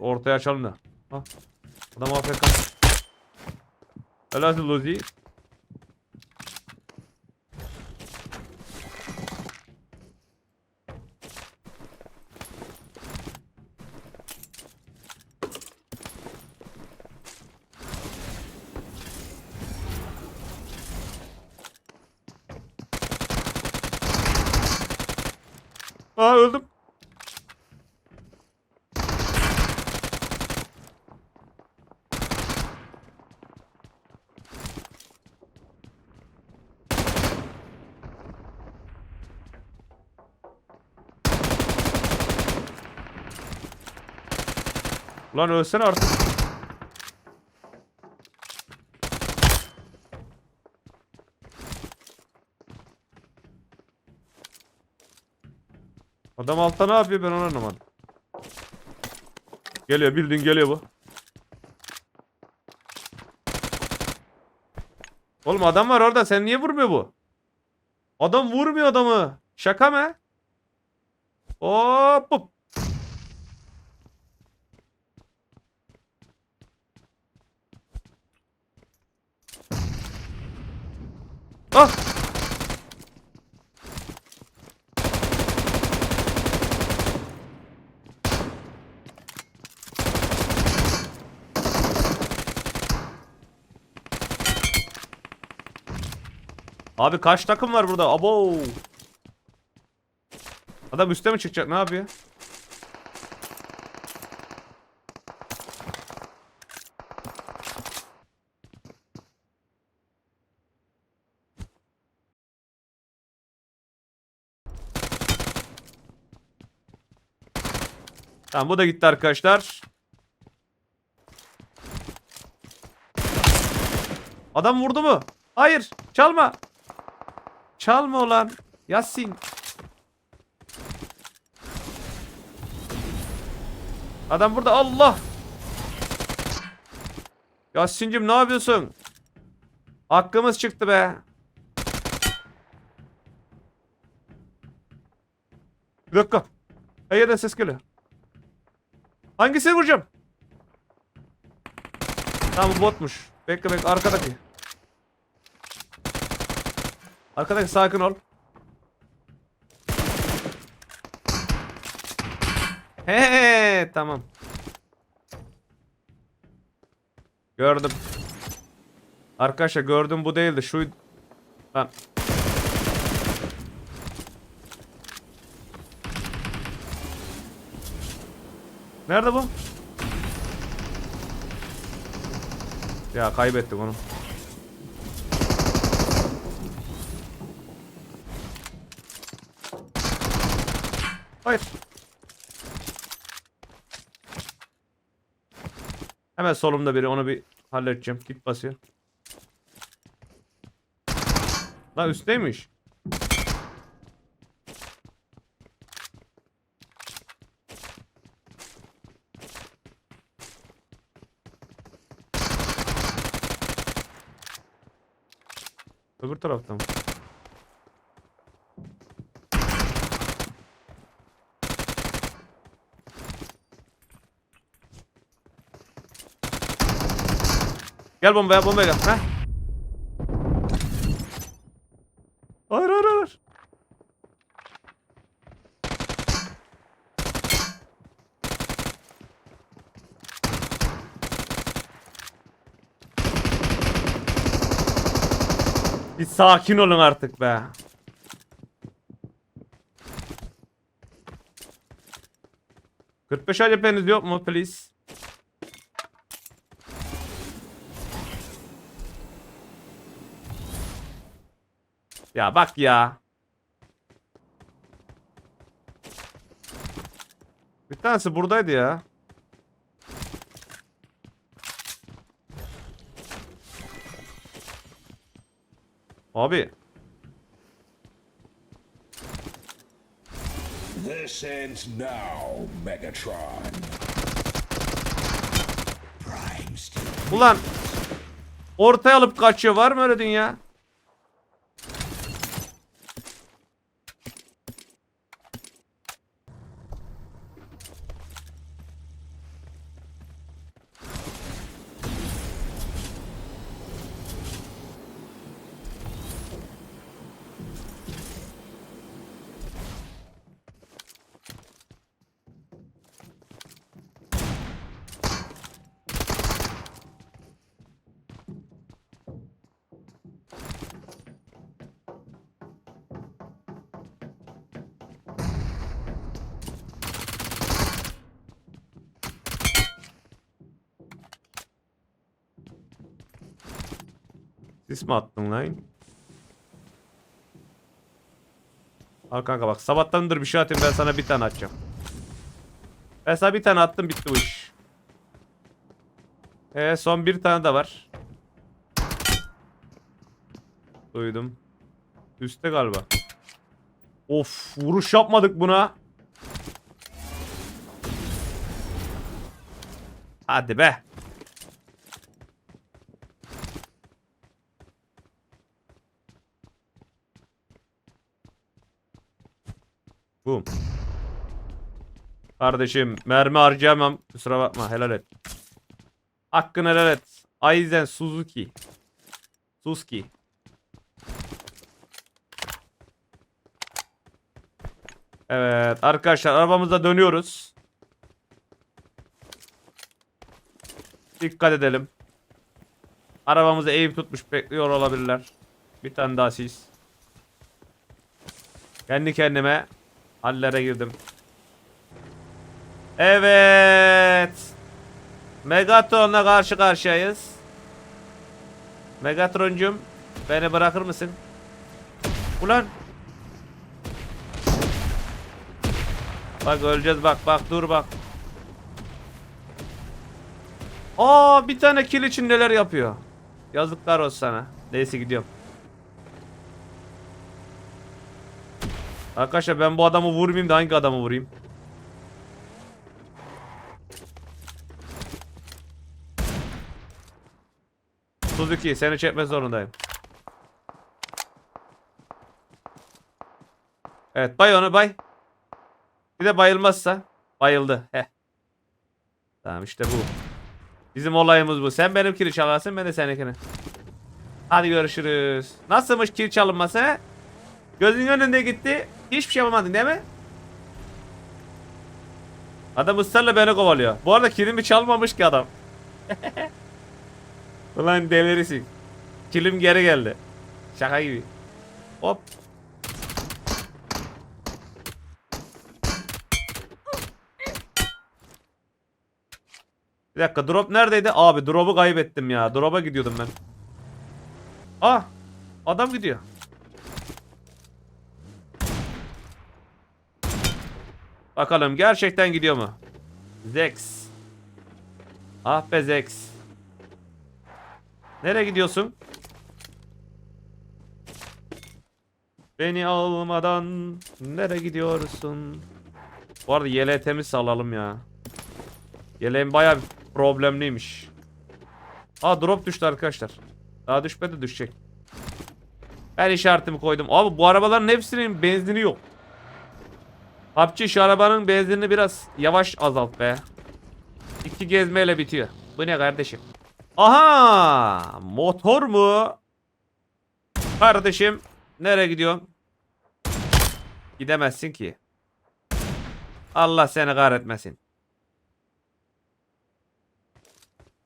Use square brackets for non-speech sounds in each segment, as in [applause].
ortaya açalım da. Ha. Adam AFK. Helal Lozi. Aa öldüm. Lan ölsene artık. Adam altta ne yapıyor ben onu anlamadım. Geliyor bildiğin geliyor bu. Oğlum adam var orada sen niye vurmuyor bu? Adam vurmuyor adamı. Şaka mı? Hop hop. Ah! Abi kaç takım var burada? Abo. Adam üste mi çıkacak? Ne yapıyor? Tamam bu da gitti arkadaşlar. Adam vurdu mu? Hayır. Çalma. Çalma ulan. Yasin. Adam burada. Allah. Yasin'cim ne yapıyorsun? Hakkımız çıktı be. Bir dakika. Ege'den ses geliyor. Hangisini vuracağım? Tamam bu botmuş. Bekle bekle arkadaki. Arkadaki sakin ol. He tamam. Gördüm. Arkadaşlar gördüm bu değildi. Şu Lan. Nerede bu? Ya kaybettik onu. Hayır. Hemen solumda biri onu bir halledeceğim. Git basıyor. Lan üstteymiş. Öbür tarafta mı? Gel bombaya bombaya gel. Heh. Hayır hayır hayır. Bir sakin olun artık be. Kırk beş HDP'niz yok mu please? Ya bak ya. Bir tanesi buradaydı ya. Abi. This ends now, Megatron. Ulan. Ortaya alıp kaçıyor. Var mı öyle dünya? Sis mi attın lan? Al kanka bak sabahtandır bir şey atayım ben sana bir tane atacağım. Ben sana bir tane attım bitti bu iş. Ee, son bir tane de var. Duydum. Üste galiba. Of vuruş yapmadık buna. Hadi be. Boom. Kardeşim mermi harcayamam. Kusura bakma helal et. Hakkını helal et. Aizen Suzuki. Suzuki. Evet arkadaşlar arabamıza dönüyoruz. Dikkat edelim. Arabamızı eğim tutmuş bekliyor olabilirler. Bir tane daha sis. Kendi kendime hallere girdim. Evet. Megatron'la karşı karşıyayız. Megatron'cum beni bırakır mısın? Ulan. Bak öleceğiz bak bak dur bak. Aa bir tane kill için neler yapıyor. Yazıklar olsun sana. Neyse gidiyorum. Arkadaşlar ben bu adamı vurmayayım da hangi adamı vurayım? Suzuki seni çekmek zorundayım. Evet bay onu bay. Bir de bayılmazsa. Bayıldı. Heh. Tamam işte bu. Bizim olayımız bu. Sen benim kiri çalarsın ben de seninkini. Hadi görüşürüz. Nasılmış kiri çalınması he? Gözünün önünde gitti. Hiçbir şey yapamadın değil mi? Adam ısrarla beni kovalıyor. Bu arada kilimi çalmamış ki adam. [laughs] Ulan delirisin. Kilim geri geldi. Şaka gibi. Hop. Bir dakika drop neredeydi? Abi drop'u kaybettim ya. Drop'a gidiyordum ben. Ah! Adam gidiyor. Bakalım gerçekten gidiyor mu? Zex. Ah be Zex. Nereye gidiyorsun? Beni almadan nereye gidiyorsun? Bu arada temiz salalım ya. Bayağı bir problemliymiş. Aa drop düştü arkadaşlar. Daha düşmedi düşecek. Ben işaretimi koydum. Abi bu arabaların hepsinin benzini yok. PUBG şu arabanın benzinini biraz yavaş azalt be. İki gezmeyle bitiyor. Bu ne kardeşim? Aha! Motor mu? Kardeşim nereye gidiyorsun? Gidemezsin ki. Allah seni kahretmesin.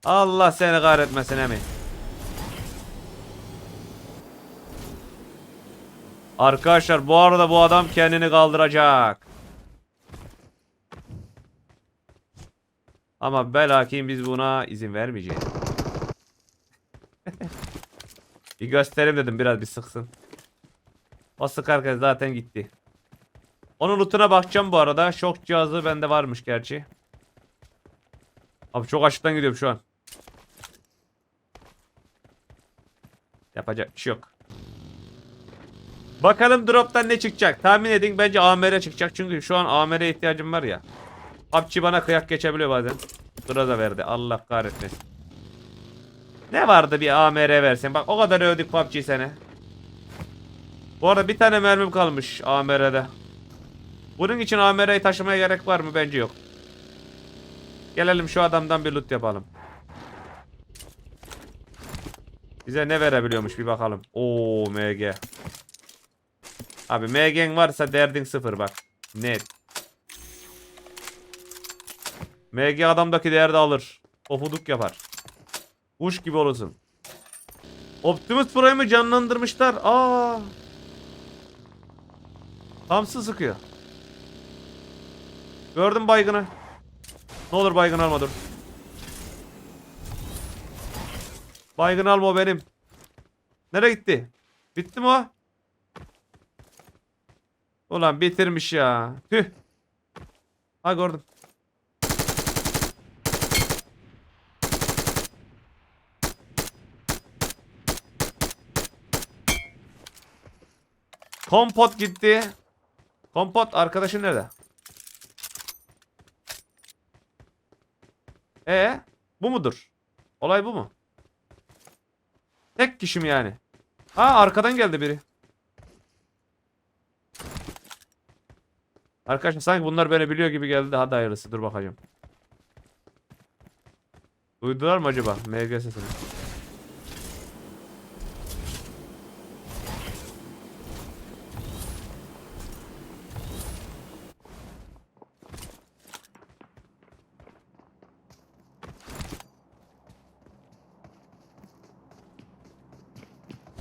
Allah seni kahretmesin emin. Arkadaşlar bu arada bu adam kendini kaldıracak. Ama belakin biz buna izin vermeyeceğiz. bir göstereyim dedim biraz bir sıksın. O sıkarken zaten gitti. Onun lootuna bakacağım bu arada. Şok cihazı bende varmış gerçi. Abi çok açıktan gidiyorum şu an. Yapacak bir şey yok. Bakalım drop'tan ne çıkacak. Tahmin edin bence AMR çıkacak. Çünkü şu an AMR'e ihtiyacım var ya. PUBG bana kıyak geçebiliyor bazen. Sıra da verdi. Allah kahretmesin. Ne vardı bir AMR versen. Bak o kadar övdük PUBG seni. Bu arada bir tane mermim kalmış AMR'de. Bunun için AMR'yi taşımaya gerek var mı? Bence yok. Gelelim şu adamdan bir loot yapalım. Bize ne verebiliyormuş bir bakalım. Oo MG. Abi MG'n varsa derdin sıfır bak. Net. MG adamdaki değerde alır. Ofuduk yapar. Kuş gibi olursun. Optimus Prime'ı canlandırmışlar. Aa. Tamsı sıkıyor. Gördüm baygını. Ne olur baygın alma dur. Baygın alma o benim. Nereye gitti? Bitti mi o? Ulan bitirmiş ya. Tüh. Ha gördüm. Kompot gitti. Kompot arkadaşın nerede? E bu mudur? Olay bu mu? Tek kişi mi yani? Ha arkadan geldi biri. Arkadaşlar sanki bunlar beni biliyor gibi geldi. Hadi hayırlısı dur bakacağım. Duydular mı acaba MG sesini?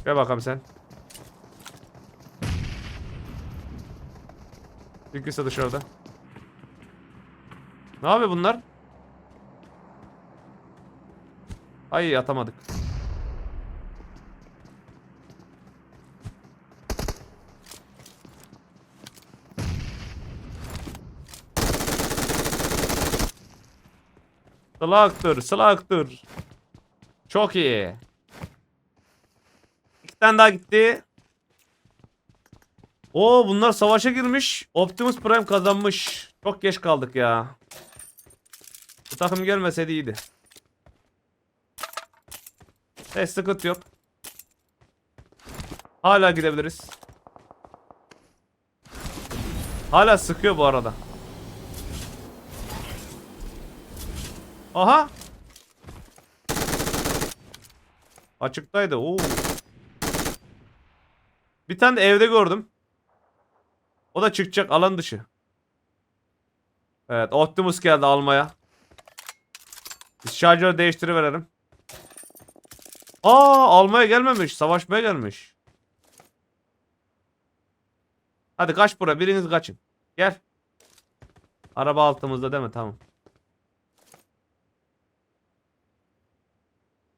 Gel bakalım sen. İkisi dışarıda. Ne yapıyor bunlar? Ay atamadık. Slaktır, slaktır. Çok iyi. Tane daha gitti. Oo bunlar savaşa girmiş. Optimus Prime kazanmış. Çok geç kaldık ya. Bu takım gelmeseydi iyiydi. Hiç sıkıntı yok. Hala gidebiliriz. Hala sıkıyor bu arada. Aha. Açıktaydı. Oo. Bir tane de evde gördüm. O da çıkacak alan dışı. Evet Optimus geldi almaya. Biz şarjörü değiştiriverelim. Aa almaya gelmemiş. Savaşmaya gelmiş. Hadi kaç buraya. Biriniz kaçın. Gel. Araba altımızda değil mi? Tamam.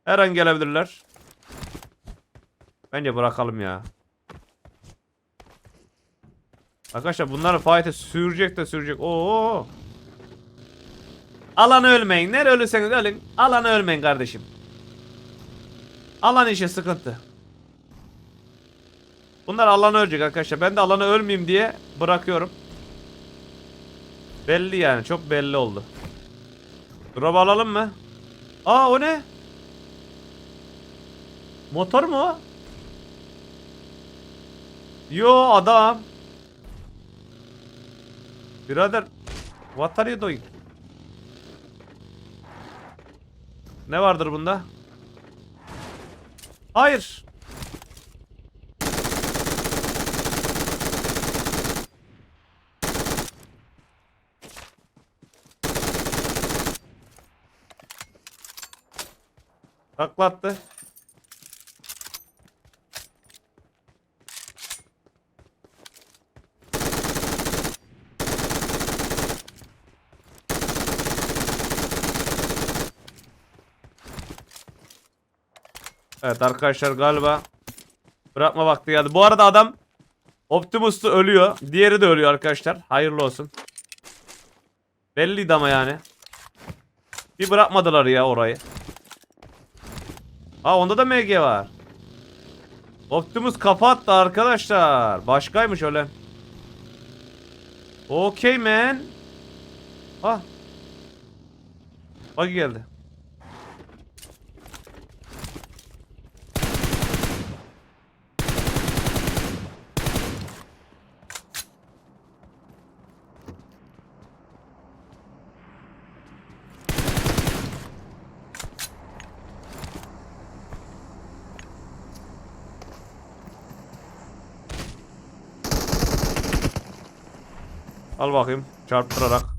Her an gelebilirler. Bence bırakalım ya. Arkadaşlar bunların fight'e sürecek de sürecek. Oo. Alan ölmeyin. Nereye ölürseniz ölün. Alan ölmeyin kardeşim. Alan işi sıkıntı. Bunlar alan ölecek arkadaşlar. Ben de alana ölmeyeyim diye bırakıyorum. Belli yani. Çok belli oldu. Drop alalım mı? Aa o ne? Motor mu o? Yo adam. Birader what are you doing? Ne vardır bunda? Hayır. Taklattı. Evet arkadaşlar galiba bırakma vakti geldi. Bu arada adam Optimus'tu ölüyor. Diğeri de ölüyor arkadaşlar. Hayırlı olsun. Belliydi ama yani. Bir bırakmadılar ya orayı. Ha onda da MG var. Optimus kafa attı arkadaşlar. Başkaymış öyle. Okey man. Ha. Bak geldi. Al bakayım çarptırarak.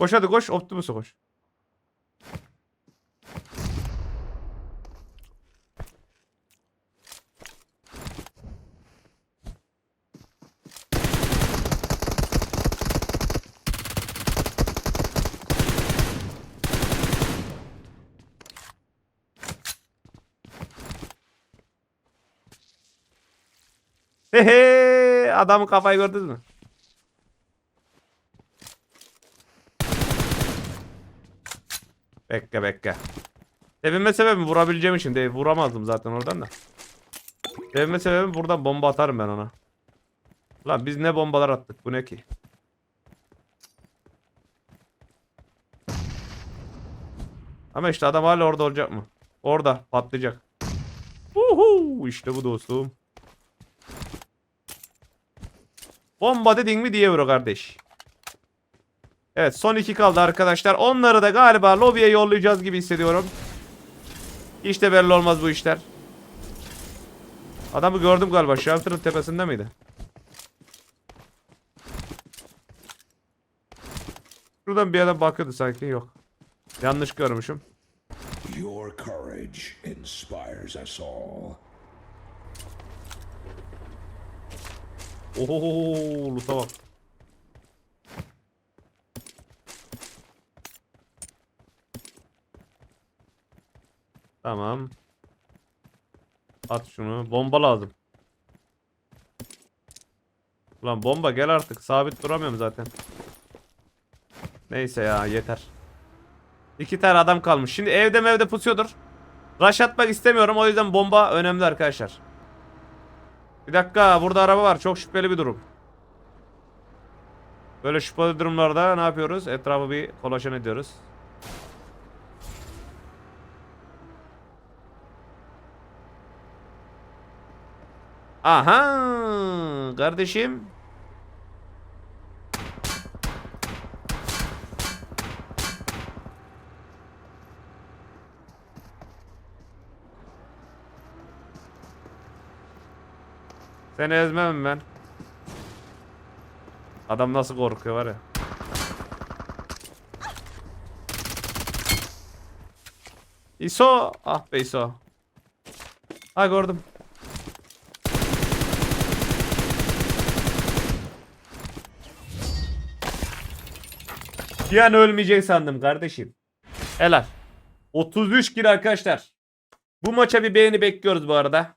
Koş hadi koş. Optimus'a koş. Hehe adamın kafayı gördünüz mü? Bekle bekle. Sevinme sebebim vurabileceğim için değil. Vuramazdım zaten oradan da. Sevinme sebebim buradan bomba atarım ben ona. Lan biz ne bombalar attık bu ne ki? Ama işte adam hala orada olacak mı? Orada patlayacak. Uhu, işte bu dostum. Bomba dedin mi diye vurur kardeş. Evet son iki kaldı arkadaşlar. Onları da galiba lobiye yollayacağız gibi hissediyorum. Hiç de belli olmaz bu işler. Adamı gördüm galiba. Shelter'ın tepesinde miydi? Şuradan bir yerden bakıyordu sanki. Yok. Yanlış görmüşüm. Your courage inspires us all. Oho, luta bak. Tamam. At şunu. Bomba lazım. Ulan bomba gel artık. Sabit duramıyorum zaten. Neyse ya yeter. İki tane adam kalmış. Şimdi evde mevde pusuyordur. Rush atmak istemiyorum. O yüzden bomba önemli arkadaşlar. Bir dakika burada araba var. Çok şüpheli bir durum. Böyle şüpheli durumlarda ne yapıyoruz? Etrafı bir kolaçan ediyoruz. Aha kardeşim. Seni ezmem ben. Adam nasıl korkuyor var ya. İso. Ah be İso. Ha gördüm. Bir an ölmeyecek sandım kardeşim. Helal. 33 kill arkadaşlar. Bu maça bir beğeni bekliyoruz bu arada.